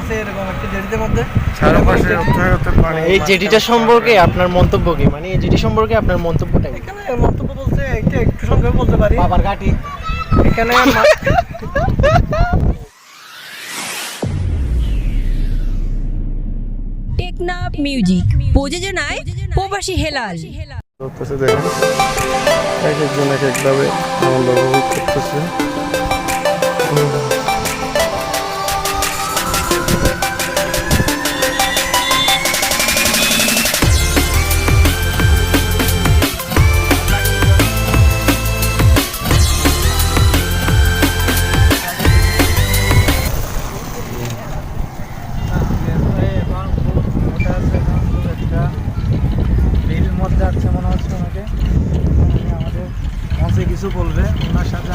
আছে এরকম একটা মধ্যে। এই জেডিটা সম্পর্কে আপনার মন্তব্য কি? মানে এই জেডি সম্পর্কে আপনার মন্তব্যটা কি? এখানে মন্তব্য বলতে এইটা একটু সংক্ষেপে বলতে পারি। বাবার ঘাটি। এখানে টেকনাফ মিউজিক। প্রযোজনায় প্রবাসী হেলাল। করতেছে দেখুন। এক একজন এক একভাবে আনন্দ উপভোগ করতেছে।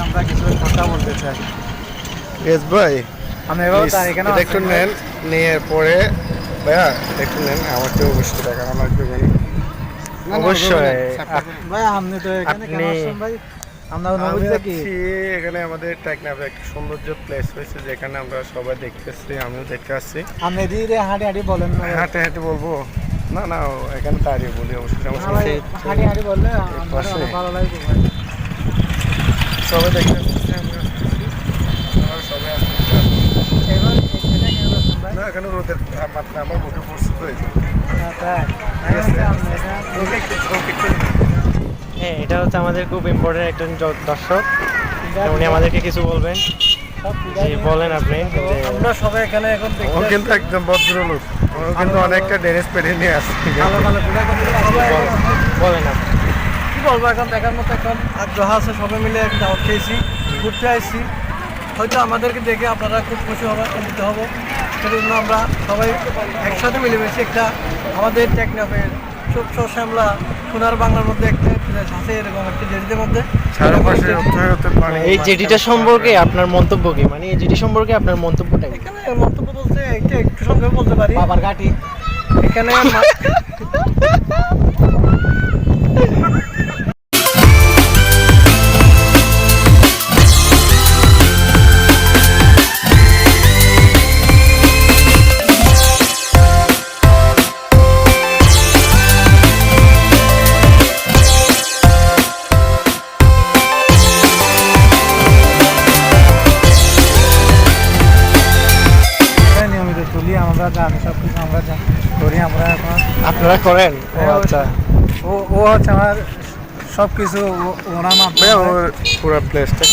আমরা কিছু কথা বলতে চাই। এস ভাই। আমি এভাবে তার এখানে একটু নেন নিয়ে পরে ভাইয়া একটু নেন আমাকে অবশ্যই দেখানো লাগবে কেন অবশ্যই। ভাই আপনি তো এখানে কেন আসছেন ভাই? আমরা এখানে আমাদের টেকনাফে একটা সৌন্দর্য প্লেস হয়েছে যেখানে আমরা সবাই দেখতেছি আমিও দেখতে আসছি। আপনি ধীরে হাঁটি হাঁটি বলেন না। হাঁটে হাঁটে বলব। না না এখানে দাঁড়িয়ে বলি অবশ্যই সমস্যা হাঁটি হাঁটি বললে আমার ভালো লাগবে না এখানে রোদের মাত্রা আমার মুখে পড়ছে তো হ্যাঁ, এটা- হ্যাঁ হচ্ছে আমাদের খুব ইম্পর্টেন্ট একজন দর্শক। উনি আমাদেরকে কিছু বলবেন। বলেন আপনি আমরা সবাই এখানে এখন ও কিন্তু একদম ভদ্রলোক। ও কিন্তু অনেকটা ড্রেস পেরে নিয়ে আসছে। সবাই বলেন আপনি। বলব এখন দেখার মতো এখন। আগ্রহ আছে সবাই মিলে এক দাওয়াত খেয়েছি ঘুরতে আসছি হয়তো আমাদেরকে দেখে আপনারা খুব খুশি হবে আনন্দিত হব। সেজন্য আমরা সবাই একসাথে মিলেমিশে একটা আমাদের টেকনাফের ছোট্ট শ্যামলা সোনার বাংলার মধ্যে একটা প্লেস আছে এরকম একটা জেডিদের মধ্যে। এই জেডিটা সম্পর্কে আপনার মন্তব্য কি? মানে এই জেডি সম্পর্কে আপনার মন্তব্যটা এখানে মন্তব্য বলতে এইটা একটু সংক্ষেপে বলতে পারি। বাবার ঘাটি এখানে করি আমরা এখন। আপনারা করেন? ও আচ্ছা। ও ও হচ্ছে আমার সব কিছু ওনার মাধ্যমে ওর পুরো প্লেসটা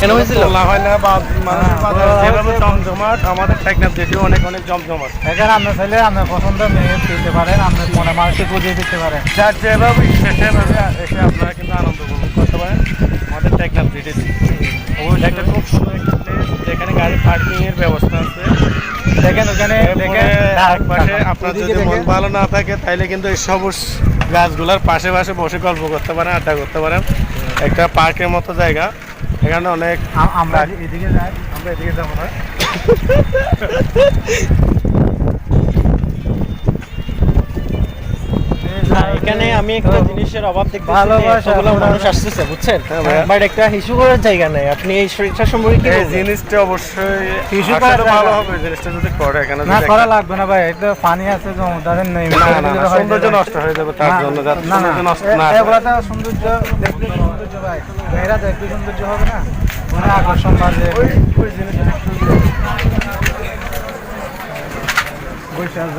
কেন হয়েছিল? তোলা হয় না বা মানুষের যেভাবে জমজমাট আমাদের টেকনাফ যেটিও অনেক অনেক জমজমাট। এখানে আপনার ছেলে আপনার পছন্দ মেয়ে দিতে পারেন আপনার মনে মানুষকে বুঝিয়ে দিতে পারেন যার যেভাবে ইচ্ছে সেভাবে এসে আপনারা কিন্তু আনন্দ উপভোগ করতে পারেন। আমাদের টেকনাফ যেটি একটা খুব সুন্দর একটা প্লেস যেখানে গাড়ি পার্কিং এর ব্যবস্থা আছে। দেখেন ওখানে পাশে আপনার যদি মন ভালো না থাকে তাইলে কিন্তু এই সবুজ গাছগুলোর পাশে পাশে বসে গল্প করতে পারেন আড্ডা করতে পারেন। একটা পার্কের মতো জায়গা। এখানে অনেক আমরা এদিকে যাই আমরা এদিকে যাব না না, এখানে আমি একটা জিনিসের অভাব দেখতেছি ভালোবাসা। মানুষ আসতেছে বুঝছেন? হ্যাঁ বাট একটা ইস্যু করার জায়গা নাই। আপনি এই শরীরটা সম্পর্কে কি এই জিনিসটা অবশ্যই আসলে করার ভালো হবে জিনিসটা যদি করে এখানে না করা লাগবে না ভাই এটা পানি আছে জমদারের নেই না না না সৌন্দর্য নষ্ট হয়ে যাবে তার জন্য সৌন্দর্য নষ্ট না এগুলা তো সৌন্দর্য দেখলে সৌন্দর্য ভাই। মেয়েরা দেখলে সৌন্দর্য হবে না? মানে আকর্ষণ বাড়বে। ওই ওই জিনিসটা বৈশাখ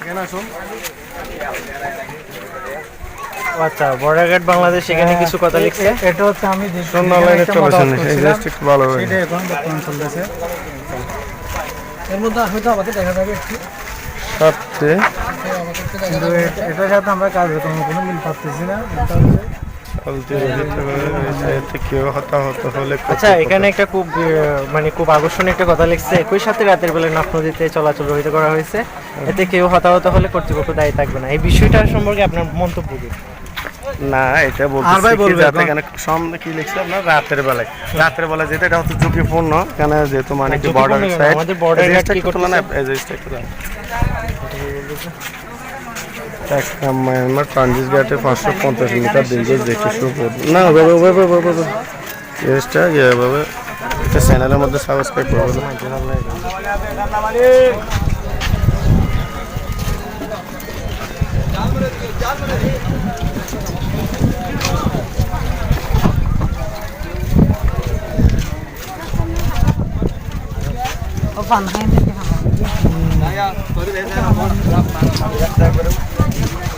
এখানে আসুন। ও আচ্ছা বর্ডারঘাট বাংলাদেশ এখানে কিছু কথা লিখছে? এটা হচ্ছে আমি যে- সন্ধ্যা যেখানে লাইনে চলেছেন এই একটু ভালো হবে সেটা এখন বর্তমান চলতেছে। এর মধ্যে হয়তো আমাদের দেখা যাবে একটু। এ- এটার সাথে আমরা কাজ করতে কোনো মিল পাচ্ছি না। হলে আচ্ছা এখানে একটা খুব মানে খুব আকর্ষণীয় একটা কথা লিখছে একই সাথে রাতের বেলা নাফ নদীতে চলাচল রহিত করা হয়েছে এতে কেউ হতাহত হলে কর্তৃপক্ষ দায়ী থাকবে না। এই বিষয়টার সম্পর্কে আপনার মন্তব্য কি? না এটা আর ভাই বলতে এখানে? সামনে কি লিখছে আপনার? রাতের বেলায়। রাতের বেলা যেটা এটা হচ্ছে ঝুঁকিপূর্ণ কেন যেহেতু মানে কি বর্ডার সাইড আমাদের এই জিনিসটা একটু দাও। একটা মায়ানমার ট্রানজিট ঘাটে পাঁচশো পঞ্চাশ মিটার দীর্ঘ দেখে শুরু করবো না বাবা বাবা বাবা বাবা জিনিসটা ইয়ে বাবা একটা চ্যানেলের মধ্যে সাবস্ক্রাইব করবো আরও তো